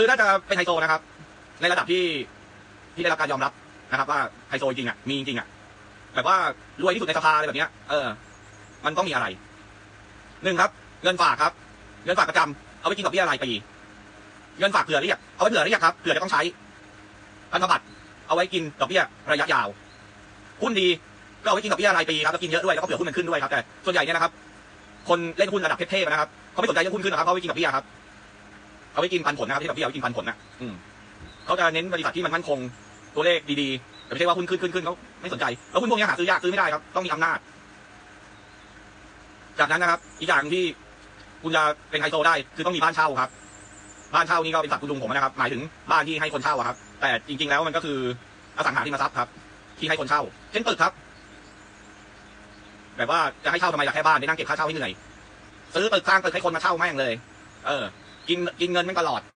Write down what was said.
คือถ้าจะเป็นไฮโซนะครับ ในระดับที่ที่ได้รับการยอมรับนะครับ ว่าไฮโซจริงอะมีจริงอะแบบว่ารวยที่สุดในสภาอะไรแบบเนี้ยเออ มันต้องมีอะไรหนึ่งครับ เงินฝากครับ เงินฝากประจำเอาไว้กินดอกเบี้ยรายปีเงินฝากเผื่อเรียกเอาไว้เผื่อเรียกครับเผื่อจะต้องใช้พันธบัตรเอาไว้กินดอกเบี้ยระยะยาวหุ้นดีก็เอาไว้กินดอกเบี้ยรายปีครับแล้วกินเยอะด้วยแล้วก็เผื่อหุ้นมันขึ้นด้วยครับแต่ส่วนใหญ่เนี่ยนะครับคนเล่นหุ้นระดับเทพๆนะครับเขาไม่สนใจเรื่องหุ้นขึ้นนะครับเขาเอาไว้กินดอกเบี้ยครับ เอาไว้กินปันผลนะครับที่ดอกเบี้ยเอาไว้กินปันผลนะอืมเขาจะเน้นบริษัทที่มันมั่นคงตัวเลขดีๆแต่ไม่ใช่ว่าหุ้นขึ้นขึ้นขึ้นเขาไม่สนใจแล้วหุ้นพวกนี้หาซื้อยากซื้อไม่ได้ครับต้องมีอำนาจ จากนั้นนะครับ อีกอย่างที่คุณจะเป็นไฮโซได้คือต้องมีบ้านเช่าครับ บ้านเช่านี่ก็เป็นสัตว์คุณลุงผมนะครับ หมายถึงบ้านที่ให้คนเช่าอะครับ แต่จริง ๆ แล้วมันก็คืออสังหาริมทรัพย์ครับ ที่ให้คนเช่า เช่นตึกครับ แบบว่าจะให้เช่าทำไมอยากแค่บ้านไปนั่งเก็บค่าเช่าให้เหนื่อยซื้อตึกสร้างตึกให้คนมาเช่าแม่งเลย เออ กินกินเงินมันตลอด